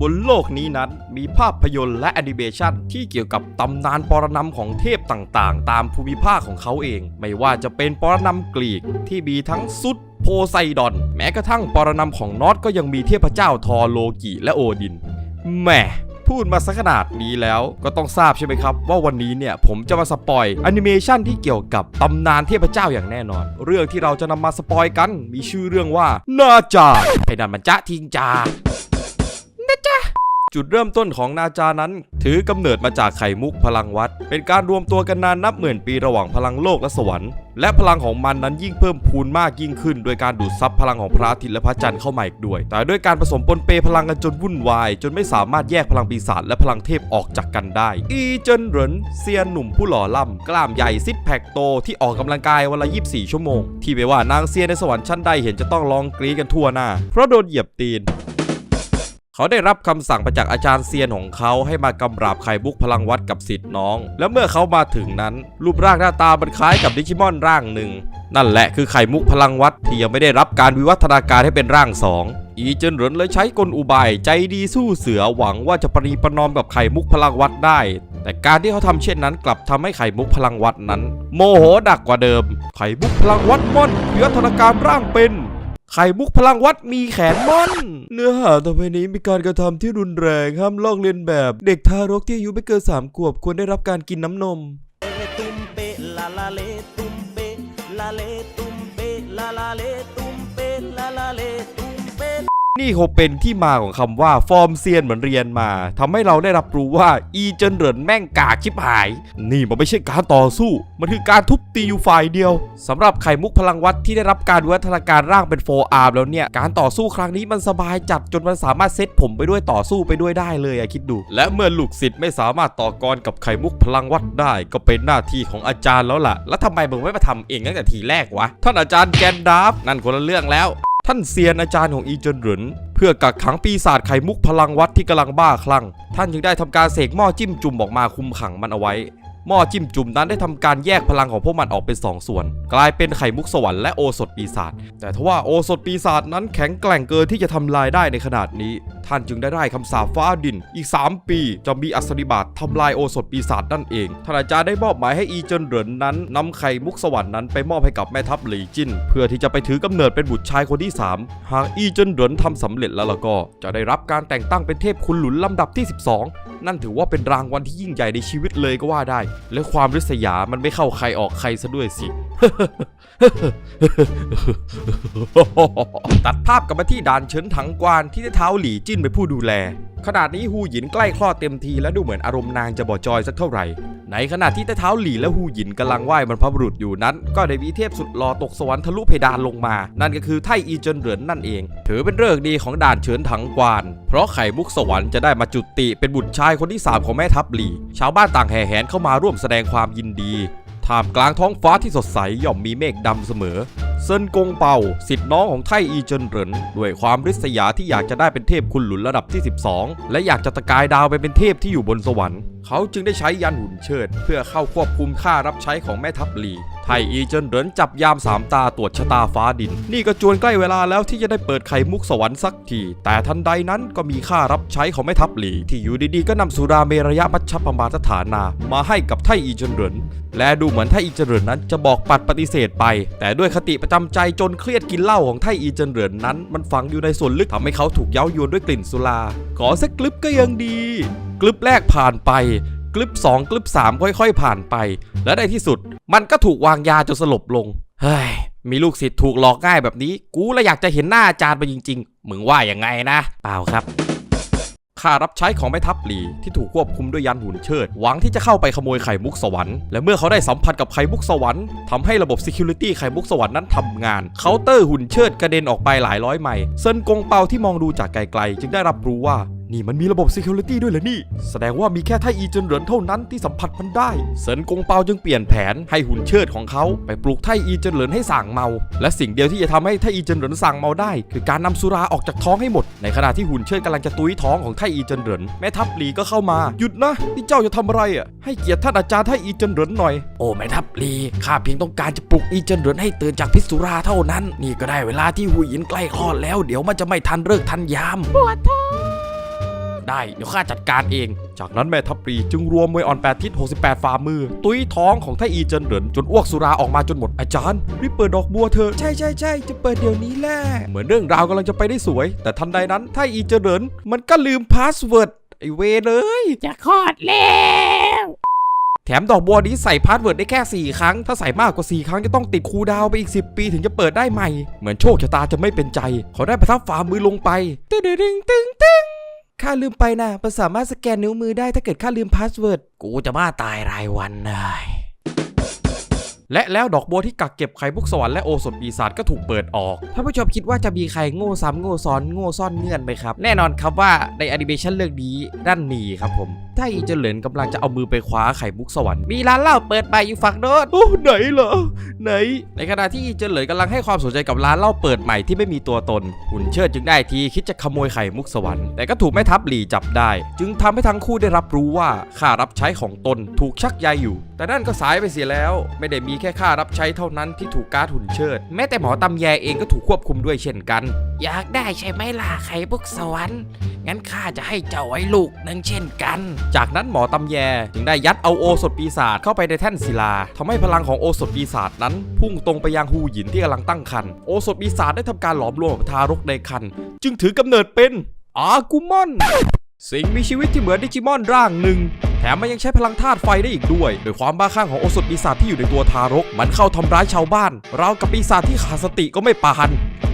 บนโลกนี้นั้นมีภาพยนตร์และแอนิเมชันที่เกี่ยวกับตำนานปรนำของเทพต่างๆ ตามภูมิภาคของเขาเอง ไม่ว่าจะเป็นปรนำกรีกที่มีทั้งซุดโพไซดอน แม้กระทั่งปรนำของนอตก็ยังมีเทพเจ้าทอโลกิและโอดินแหมพูดมาสักขนาดนี้แล้วก็ต้องทราบใช่ไหมครับ ว่าวันนี้เนี่ยผมจะมาสปอยแอนิเมชันที่เกี่ยวกับตำนานเทพเจ้าอย่างแน่นอน เรื่องที่เราจะนำมาสปอยกันมีชื่อเรื่องว่านาจาไอ้นั่นมันจ๊ะทิงจา จุดเริ่มต้นของนาจานั้น ถือกำเนิดมาจากไข่มุกพลังวัด เป็นการรวมตัวกันนานนับหมื่นปีระหว่างพลังโลกและสวรรค์ และพลังของมันนั้นยิ่งเพิ่มพูนมากยิ่งขึ้น โดยการดูดซับพลังของพระอาทิตย์และพระจันทร์เข้ามาอีกด้วย แต่ด้วยการผสมปนเปพลังกันจนวุ่นวาย จนไม่สามารถแยกพลังปีศาจและพลังเทพออกจากกันได้ อีเจนเหรินเซียนหนุ่มผู้หล่อล่ำกล้ามใหญ่ซิปแพคโตที่ออกกำลังกายวันละ24 ชั่วโมง ที่ไม่ว่านางเซียนในสวรรค์ชั้นใดเห็นจะต้องร้องกรีดกันทั่วหน้าเพราะโดนเหยียบตีน เขาได้รับคำสั่งมาจากอาจารย์เซียนของเขาให้มากำราบไข่บุกพลังวัดกับสิทธิ์น้อง และเมื่อเขามาถึงนั้น รูปร่างหน้าตามันคล้ายกับดิจิมอนร่างหนึ่ง นั่นแหละคือไข่มุกพลังวัดที่ยังไม่ได้รับการวิวัฒนาการให้เป็นร่างสองอีเจนเหรินเลยใช้กลอุบายใจดีสู้เสือหวังว่าจะปรีประนอมกับไข่มุกพลังวัดได้ แต่การที่เขาทำเช่นนั้นกลับทำให้ไข่มุกพลังวัดนั้น โมโหดักกว่าเดิม ไข่มุกพลังวัดม่อนวิวัฒนาการร่างเป็น ไข่มุกพลังวัดมีแขนมอนเนื้อหาต่อไปนี้มีการกระทำที่รุนแรงห้ามลอกเลียนแบบ เด็กทารกที่อายุไม่เกิน3ขวบควรได้รับการกินน้ำนม นี่คงเป็นที่มาของคำว่าฟอร์มเซียนเหมือนเรียนมาทำให้เราได้รับรู้ว่าอีเจนเหรินแม่งกากชิบหาย นี่มันไม่ใช่การต่อสู้ มันคือการทุบตีอยู่ฝ่ายเดียวสำหรับไข่มุกพลังวัดที่ได้รับการวิวัฒนาการร่างเป็นโฟอาร์มแล้วเนี่ย การต่อสู้ครั้งนี้มันสบายจัดจนมันสามารถเซตผมไปด้วยต่อสู้ไปด้วยได้เลยอะคิดดู และเมื่อลูกศิษย์ไม่สามารถต่อกรกับไข่มุกพลังวัดได้ ก็เป็นหน้าที่ของอาจารย์แล้วล่ะ แล้วทำไมมึงไม่มาทำเองตั้งแต่ทีแรกวะท่านอาจารย์แกนดาฟนั่นคนละเรื่องแล้ว ท่านเซียนอาจารย์ของอีเจนหรินเพื่อกักขังปีศาจไข่มุกพลังวัดที่กำลังบ้าคลั่ง ท่านจึงได้ทำการเสกหม้อจิ้มจุ่มออกมาคุมขังมันเอาไว้ หม้อจิ้มจุ่มนั้นได้ทำการแยกพลังของพวกมันออกเป็นสองส่วน กลายเป็นไข่มุกสวรรค์และโอสถปีศาจแต่ทว่าโอสถปีศาจนั้นแข็งแกร่งเกินที่จะทำลายได้ในขนาดนี้ ท่านจึงได้ได้คำสาปฟ้าดิน อีก 3 ปีจะมีอัศริบาตทำลายโอสถปีศาจนั่นเองท่านอาจารย์ได้มอบหมายให้อีเจนเหรินนั้นนำไข่มุกสวรรค์นั้นไปมอบให้กับแม่ทัพหลีจิน เพื่อที่จะไปถือกำเนิดเป็นบุตรชายคนที่ 3 หากอีเจนเหรินทำสำเร็จแล้วล่ะก็ จะได้รับการแต่งตั้งเป็นเทพคุณหลุนลำดับที่ 12 นั่นถือว่าเป็นรางวัลที่ยิ่งใหญ่ในชีวิตเลยก็ว่าได้ และความริษยามันไม่เข้าใครออกใครซะด้วยสิตัดภาพกลับมาที่ด่านเฉินถังกวานที่เท้าหลี่จินเป็นผู้ดูแล ขนาดนี้ฮูหยินใกล้คลอดเต็มทีและดูเหมือนอารมณ์นางจะบ่จอยสักเท่าไหร่ ในขณะที่ใต้เท้าหลี่และฮูหยินกำลังไหว้บรรพบุรุษอยู่นั้น ก็ได้มีเทพสุดหล่อตกสวรรค์ทะลุเพดานลงมา นั่นก็คือไทอีเจินเหรินนั่นเอง ถือเป็นเรื่องดีของด่านเฉินถังกวาน เพราะไข่มุกสวรรค์จะได้มาจุติเป็นบุตรชายคนที่สามของแม่ทัพหลี่ชาวบ้านต่างแห่แหนเข้ามาร่วมแสดงความยินดี ท่ามกลางท้องฟ้าที่สดใสย่อมมีเมฆดำเสมอ เซินกงเปาสิทธิ์น้องของไทอีเจินเหรินด้วยความริษยาที่อยากจะได้เป็นเทพคุณหลุนระดับที่ 12 และอยากจะตะกายดาวไปเป็นเทพที่อยู่บนสวรรค์ เขาจึงได้ใช้ยันหุ่นเชิด เพื่อเข้าควบคุมค่ารับใช้ของแม่ทัพหลีไทอีเจินเหรินจับยามสามตาตรวจชะตาฟ้าดิน นี่ก็จวนใกล้เวลาแล้วที่จะได้เปิดไข่มุกสวรรค์สักที แต่ทันใดนั้นก็มีค่ารับใช้ของแม่ทัพหลี ที่อยู่ดีๆก็นำสุราเมระยะมัชฌปมาสถานา มาให้กับไทอีเจินเหรินและดูเหมือนไทอีเจริญนั้นจะบอกปัดปฏิเสธไป แต่ด้วยคติประจำใจจนเครียดกินเหล้าของไทอีเจริญนั้น มันฝังอยู่ในส่วนลึกทำให้เขาถูกเย้ายวนด้วยกลิ่นสุราขอสักกลึบก็ยังดี กลึบแรกผ่านไป กลึบสองกลึบสามค่อย ๆ ผ่านไป และในที่สุด มันก็ถูกวางยาจนสลบลง เฮ้ย มีลูกศิษย์ถูกหลอกง่ายแบบนี้ กูละอยากจะเห็นหน้าอาจารย์ไปจริง ๆ มึงว่าอย่างไงนะ เปล่าครับข้ารับใช้ของแม่ทัพหลีที่ถูกควบคุมด้วยยันหุ่นเชิด หวังที่จะเข้าไปขโมยไข่มุกสวรรค์และเมื่อเขาได้สัมผัสกับไข่มุกสวรรค์ทำให้ระบบ Security ไข่มุกสวรรค์นั้นทำงานเคาน์เตอร์หุ่นเชิดกระเด็นออกไปหลายร้อยไมล์เซินกงเปาที่มองดูจากไกลๆ จึงได้รับรู้ว่า นี่มันมีระบบ Security ด้วยเหรอนี่ แสดงว่ามีแค่ไทอีเจินเหรินเท่านั้นที่สัมผัสมันได้ เซินกงเปาจึงเปลี่ยนแผนให้หุ่นเชิดของเขาไปปลุกไทอีเจินเหรินให้สั่งเมา และสิ่งเดียวที่จะทำให้ไทอีเจินเหรินสั่งเมาได้ คือการนำสุราออกจากท้องให้หมด ในขณะที่หุ่นเชิดกำลังจะตุ้ยท้องของไทอีเจินเหรินแม่ทัพหลีก็เข้ามาหยุดนะนี่เจ้าจะทำอะไรอะให้เกียรติท่านอาจารย์ไทอีเจินเหรินหน่อยโอ้แม่ทัพหลีข้าเพียงต้องการจะปลุกอีเจินเหรินให้ตื่นจากพิษสุราเท่านั้น นี่ก็ได้เวลาที่หูหยินใกล้คลอดแล้ว เดี๋ยวมันจะไม่ทันเลิกทันยามปวดท้อง ได้ เดี๋ยวข้าจัดการเอง จากนั้นแม่ทัพปรีจึงรวมมวยอ่อนแปดทิศ 68 ฝ่ามือ ตุ้ยท้องของไทอีเจินเหรินจนอ้วกสุราออกมาจนหมดอาจารย์รีบเปิดดอกบัวเถอะใช่ใช่ใช่จะเปิดเดี๋ยวนี้แหละเหมือนเรื่องราวกำลังจะไปได้สวย แต่ทันใดนั้นไทอีเจินเหรินมันก็ลืมพาสเวิร์ดไอเวรเลยจะคลอดแล้วแถมดอกบัวนี้ใส่พาสเวิร์ดได้แค่ 4 ครั้ง ถ้าใส่มากกว่า 4 ครั้งจะต้องติดคูลดาวน์ไปอีก 10 ปีถึงจะเปิดได้ใหม่ เหมือนโชคชะตาจะไม่เป็นใจ เขาได้ประทับฝ่ามือลงไปตึ้งตึ้งตึ้งตึ้ง ข้าลืมไปนะมันสามารถสแกนนิ้วมือได้ถ้าเกิดข้าลืมพาสเวิร์ด กูจะบ้าตายรายวันเลยและแล้วดอกบัวที่กักเก็บไข่มุกสวรรค์และโอสถปีศาจก็ถูกเปิดออก ท่านผู้ชมคิดว่าจะมีใครโง่ซ้ำโง่ซ้อนโง่ซ่อนเงื่อนไหมครับ แน่นอนครับว่าในแอนิเมชันเรื่องนี้ด้านหนีครับผมไทอีเจริญกำลังจะเอามือไปคว้าไข่มุกสวรรค์ มีร้านเหล้าเปิดใหม่อยู่ฝั่งโน้นโอ้ไหนเหรอ ไหน ในขณะที่อีเจริญกำลังให้ความสนใจกับร้านเหล้าเปิดใหม่ที่ไม่มีตัวตน หุ่นเชิดจึงได้ทีคิดจะขโมยไข่มุกสวรรค์แต่ก็ถูกแม่ทัพหลีจับได้ จึงทำให้ทั้งคู่ได้รับรู้ว่าค่ารับใช้ของตนถูกชักใยอยู่ แต่นั่นก็สายไปเสียแล้ว ไม่ได้มีแค่ค่ารับใช้เท่านั้นที่ถูกการ์ดหุ่นเชิด แม้แต่หมอตำแยเองก็ถูกควบคุมด้วยเช่นกัน อยากได้ใช่ไหมล่ะไข่บุกสวรรค์ งั้นข้าจะให้เจ้าไว้ลูกหนึ่งเช่นกัน จากนั้นหมอตำแยจึงได้ยัดเอาโอสถปีศาจเข้าไปในแท่นศิลาทำให้พลังของโอสถปีศาจนั้น พุ่งตรงไปยังฮูหยินที่กำลังตั้งครรภ์โอสถปีศาจได้ทำการหลอมรวมกับทารกในครรภ์จึงถือกำเนิดเป็นอากูมอนสิ่งมีชีวิตที่เหมือนดิจิมอนร่างหนึ่ง แถมมันยังใช้พลังธาตุไฟได้อีกด้วยโดยความบ้าคลั่งของโอสถปีศาจที่อยู่ในตัวทารก มันเข้าทำร้ายชาวบ้านราวกับปีศาจที่ขาดสติก็ไม่ปาน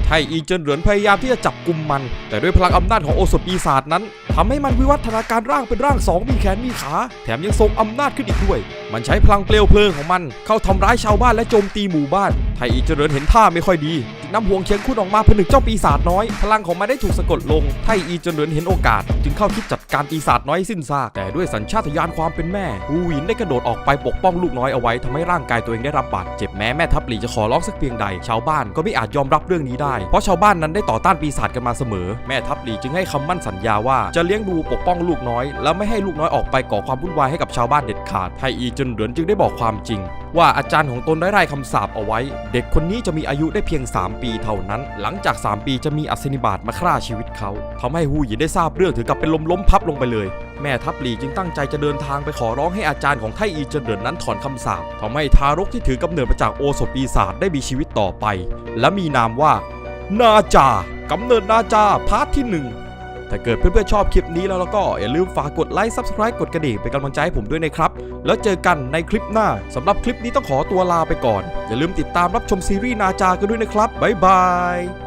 ไทอีเจินเหรินพยายามที่จะจับกุมมัน แต่ด้วยพลังอำนาจของโอสถปีศาจนั้นทำให้มันวิวัฒนาการร่างเป็นร่างสองมีแขนมีขา แถมยังทรงอำนาจขึ้นอีกด้วย มันใช้พลังเปลวเพลิงของมัน เข้าทำร้ายชาวบ้านและโจมตีหมู่บ้าน ไทอีเจริญเห็นท่าไม่ค่อยดีจึงนำห่วงเชียงคุณออกมาผนึกเจ้าปีศาจน้อย พลังของมันได้ถูกสะกดลง ไทอีเจริญเห็นโอกาส จึงเข้าคิดจัดการปีศาจน้อยสิ้นซาก แต่ด้วยสัญชาตญาณความเป็นแม่ฮูวินได้กระโดดออกไปปกป้องลูกน้อยเอาไว้ทำให้ร่างกายตัวเองได้รับบาดเจ็บแม้แม่ทัพหลีจะขอร้องสักเพียงใด ชาวบ้านก็ไม่อาจยอมรับเรื่องนี้ได้ เพราะชาวบ้านนั้นได้ต่อต้านปีศาจกันมาเสมอ แม่ทัพหลีจึงให้คำมั่นสัญญาว่าจะเลี้ยงดูปกป้องลูกน้อย และไม่ให้ลูกน้อยออกไปก่อความวุ่นวายให้กับชาวบ้านเด็ดขาดไทอีจนเหรินจึงได้บอกความจริง ว่าอาจารย์ของตนได้ไล่คำสาปเอาไว้ เด็กคนนี้จะมีอายุได้เพียง 3 ปีเท่านั้น หลังจาก 3 ปีจะมีอัศนิบาตมาฆ่าชีวิตเขาทำให้ฮูหยินได้ทราบเรื่องถึงกับเป็นลมล้มพับลงไปเลย แม่ทัพหลีจึงตั้งใจจะเดินทางไปขอร้องให้อาจารย์ของไทอีเจเหรินนั้นถอนคำสาปทำให้ทารกที่ถือกำเนิดมาจากโอสถปีศาจได้มีชีวิตต่อไป และมีนามว่า นาจากำเนิดนาจาพาร์ทที่หนึ่ง ถ้าเกิดเพื่อนๆชอบคลิปนี้แล้วแล้วก็อย่าลืมฝากกดไลค์ Subscribe กดกระดิ่งเป็นกำลังใจให้ผมด้วยนะครับ แล้วเจอกันในคลิปหน้าสำหรับคลิปนี้ต้องขอตัวลาไปก่อน อย่าลืมติดตามรับชมซีรีส์นาจากันด้วยนะครับบ๊ายบาย